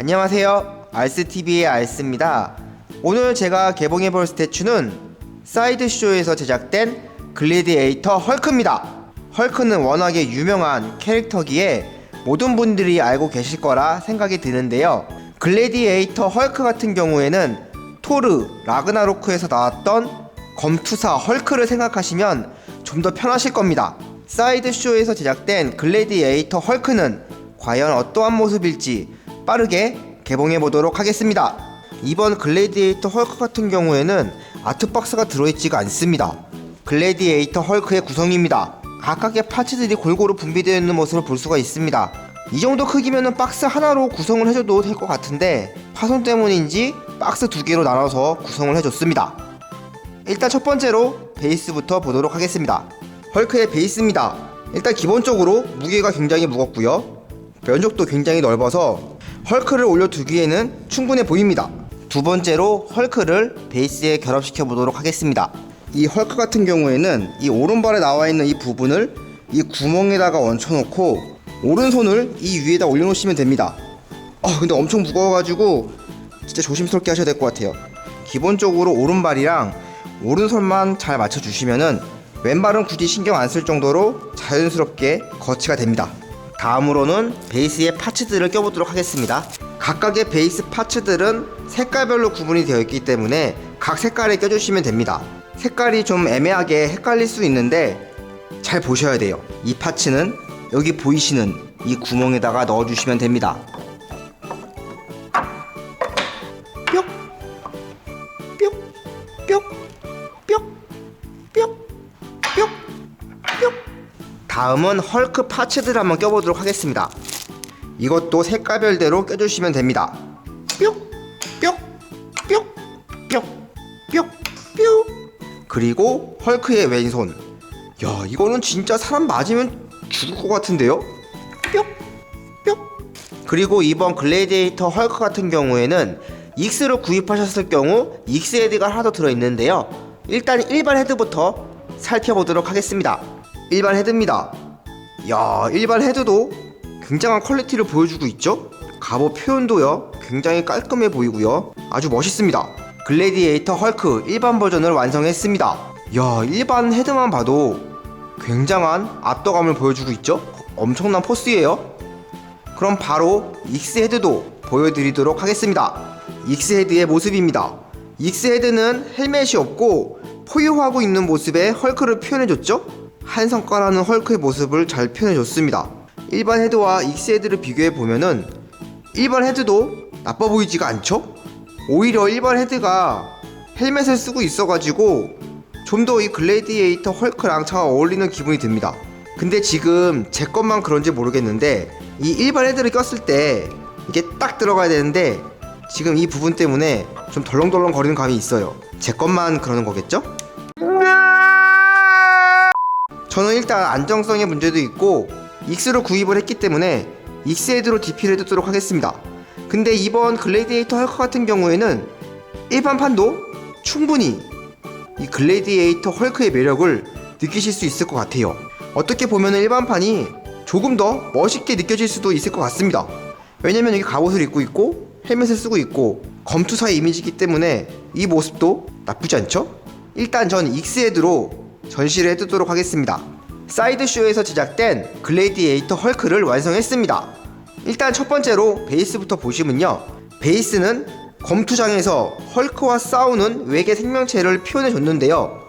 안녕하세요. 알스TV의 알스입니다. 오늘 제가 개봉해볼 스태츄는 사이드쇼에서 제작된 글래디에이터 헐크입니다. 헐크는 워낙에 유명한 캐릭터기에 모든 분들이 알고 계실 거라 생각이 드는데요. 글래디에이터 헐크 같은 경우에는 토르 라그나로크에서 나왔던 검투사 헐크를 생각하시면 좀 더 편하실 겁니다. 사이드쇼에서 제작된 글래디에이터 헐크는 과연 어떠한 모습일지 빠르게 개봉해 보도록 하겠습니다. 이번 글래디에이터 헐크 같은 경우에는 아트박스가 들어있지가 않습니다. 글래디에이터 헐크의 구성입니다. 각각의 파츠들이 골고루 분비되어 있는 모습을 볼 수가 있습니다. 이 정도 크기면은 박스 하나로 구성을 해줘도 될 것 같은데 파손 때문인지 박스 두 개로 나눠서 구성을 해줬습니다. 일단 첫 번째로 베이스부터 보도록 하겠습니다. 헐크의 베이스입니다. 일단 기본적으로 무게가 굉장히 무겁고요. 면적도 굉장히 넓어서 헐크를 올려두기에는 충분해 보입니다. 두 번째로 헐크를 베이스에 결합시켜 보도록 하겠습니다. 이 헐크 같은 경우에는 이 오른발에 나와 있는 이 부분을 이 구멍에다가 얹혀놓고 오른손을 이 위에다 올려놓으시면 됩니다. 어 근데 엄청 무거워가지고 진짜 조심스럽게 하셔야 될 것 같아요. 기본적으로 오른발이랑 오른손만 잘 맞춰주시면은 왼발은 굳이 신경 안 쓸 정도로 자연스럽게 거치가 됩니다. 다음으로는 베이스의 파츠들을 껴보도록 하겠습니다. 각각의 베이스 파츠들은 색깔별로 구분이 되어 있기 때문에 각 색깔에 껴주시면 됩니다. 색깔이 좀 애매하게 헷갈릴 수 있는데 잘 보셔야 돼요. 이 파츠는 여기 보이시는 이 구멍에다가 넣어주시면 됩니다. 다음은 헐크 파츠들 한번 껴보도록 하겠습니다. 이것도 색깔별대로 껴주시면 됩니다. 뿅! 뿅! 뿅! 뿅! 뿅! 뿅! 그리고 헐크의 왼손. 야, 이거는 진짜 사람 맞으면 죽을 것 같은데요? 뿅! 뿅! 그리고 이번 글래디에이터 헐크 같은 경우에는 익스로 구입하셨을 경우 익스 헤드가 하나 더 들어있는데요. 일단 일반 헤드부터 살펴보도록 하겠습니다. 일반 헤드입니다. 야, 일반 헤드도 굉장한 퀄리티를 보여주고 있죠? 갑옷 표현도요, 굉장히 깔끔해 보이고요. 아주 멋있습니다. 글래디에이터 헐크 일반 버전을 완성했습니다. 야, 일반 헤드만 봐도 굉장한 압도감을 보여주고 있죠? 엄청난 포스예요. 그럼 바로 익스 헤드도 보여드리도록 하겠습니다. 익스 헤드의 모습입니다. 익스 헤드는 헬멧이 없고 포효하고 있는 모습에 헐크를 표현해줬죠? 한 손가락은 헐크의 모습을 잘 표현해줬습니다. 일반 헤드와 익스 헤드를 비교해 보면은 일반 헤드도 나빠 보이지가 않죠? 오히려 일반 헤드가 헬멧을 쓰고 있어가지고 좀 더 이 글래디에이터 헐크랑 잘 어울리는 기분이 듭니다. 근데 지금 제 것만 그런지 모르겠는데 이 일반 헤드를 꼈을 때 이게 딱 들어가야 되는데 지금 이 부분 때문에 좀 덜렁덜렁 거리는 감이 있어요. 제 것만 그러는 거겠죠? 저는 일단 안정성의 문제도 있고 익스로 구입을 했기 때문에 익스 헤드로 DP를 해두도록 하겠습니다. 근데 이번 글래디에이터 헐크 같은 경우에는 일반판도 충분히 이 글래디에이터 헐크의 매력을 느끼실 수 있을 것 같아요. 어떻게 보면 일반판이 조금 더 멋있게 느껴질 수도 있을 것 같습니다. 왜냐면 여기 갑옷을 입고 있고 헬멧을 쓰고 있고 검투사의 이미지이기 때문에 이 모습도 나쁘지 않죠? 일단 전 익스헤드로 전시를 해두도록 하겠습니다. 사이드쇼에서 제작된 글래디에이터 헐크를 완성했습니다. 일단 첫 번째로 베이스부터 보시면요. 베이스는 검투장에서 헐크와 싸우는 외계 생명체를 표현해 줬는데요.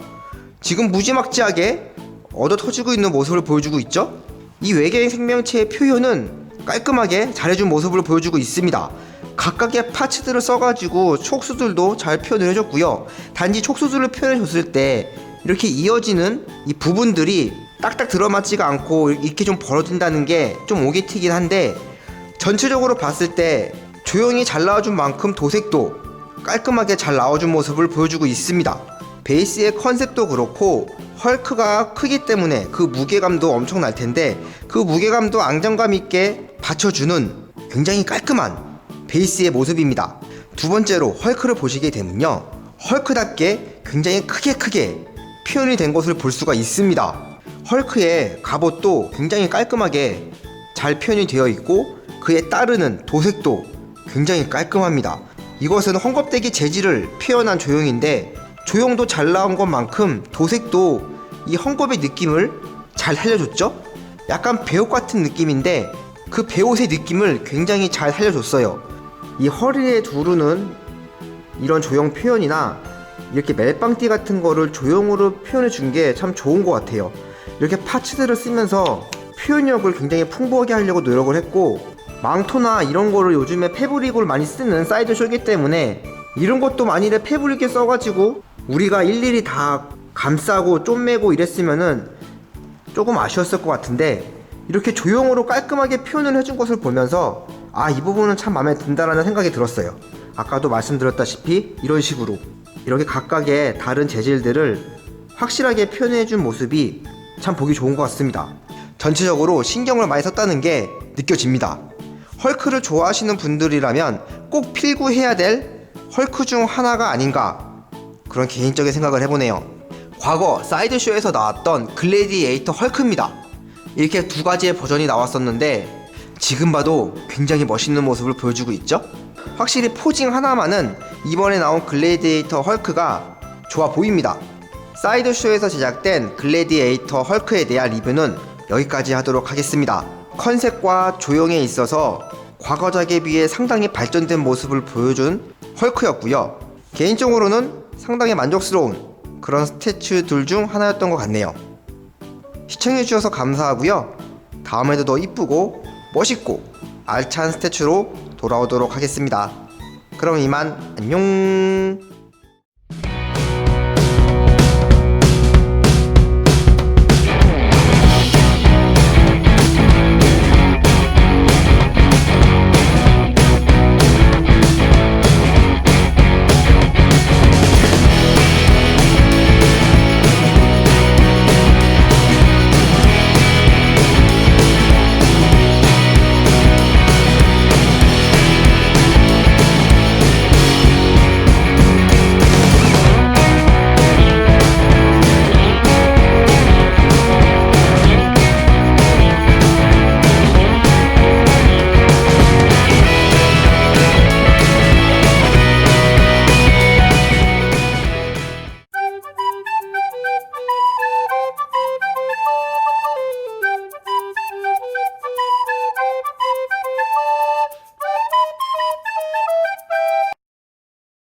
지금 무지막지하게 얻어 터지고 있는 모습을 보여주고 있죠? 이 외계 생명체의 표현은 깔끔하게 잘해준 모습을 보여주고 있습니다. 각각의 파츠들을 써가지고 촉수들도 잘 표현을 해줬고요. 단지 촉수들을 표현해줬을 때 이렇게 이어지는 이 부분들이 딱딱 들어맞지가 않고 이렇게 좀 벌어진다는 게 좀 오게티긴 한데 전체적으로 봤을 때 조용히 잘 나와준 만큼 도색도 깔끔하게 잘 나와준 모습을 보여주고 있습니다. 베이스의 컨셉도 그렇고 헐크가 크기 때문에 그 무게감도 엄청날 텐데 그 무게감도 안정감 있게 받쳐주는 굉장히 깔끔한 베이스의 모습입니다. 두 번째로 헐크를 보시게 되면요. 헐크답게 굉장히 크게 크게 표현이 된 것을 볼 수가 있습니다. 헐크의 갑옷도 굉장히 깔끔하게 잘 표현이 되어 있고 그에 따르는 도색도 굉장히 깔끔합니다. 이것은 헝겊대기 재질을 표현한 조형인데 조형도 잘 나온 것만큼 도색도 이 헝겊의 느낌을 잘 살려줬죠? 약간 배옷 같은 느낌인데 그 배옷의 느낌을 굉장히 잘 살려줬어요. 이 허리에 두르는 이런 조형 표현이나 이렇게 멜빵띠 같은 거를 조형으로 표현해 준 게 참 좋은 것 같아요. 이렇게 파츠들을 쓰면서 표현력을 굉장히 풍부하게 하려고 노력을 했고 망토나 이런 거를 요즘에 패브릭을 많이 쓰는 사이드 쇼이기 때문에 이런 것도 만일에 패브릭에 써가지고 우리가 일일이 다 감싸고 쪼매고 이랬으면은 조금 아쉬웠을 것 같은데 이렇게 조형으로 깔끔하게 표현을 해준 것을 보면서 아 이 부분은 참 마음에 든다라는 생각이 들었어요. 아까도 말씀드렸다시피 이런 식으로 이렇게 각각의 다른 재질들을 확실하게 표현해준 모습이 참 보기 좋은 것 같습니다. 전체적으로 신경을 많이 썼다는 게 느껴집니다. 헐크를 좋아하시는 분들이라면 꼭 필구해야 될 헐크 중 하나가 아닌가 그런 개인적인 생각을 해보네요. 과거 사이드쇼에서 나왔던 글래디에이터 헐크입니다. 이렇게 두 가지의 버전이 나왔었는데 지금 봐도 굉장히 멋있는 모습을 보여주고 있죠? 확실히 포징 하나만은 이번에 나온 글래디에이터 헐크가 좋아 보입니다. 사이드쇼에서 제작된 글래디에이터 헐크에 대한 리뷰는 여기까지 하도록 하겠습니다. 컨셉과 조형에 있어서 과거작에 비해 상당히 발전된 모습을 보여준 헐크였고요. 개인적으로는 상당히 만족스러운 그런 스태츄들 중 하나였던 것 같네요. 시청해주셔서 감사하고요. 다음에도 더 이쁘고 멋있고 알찬 스태츄로 돌아오도록 하겠습니다. 그럼 이만 안녕.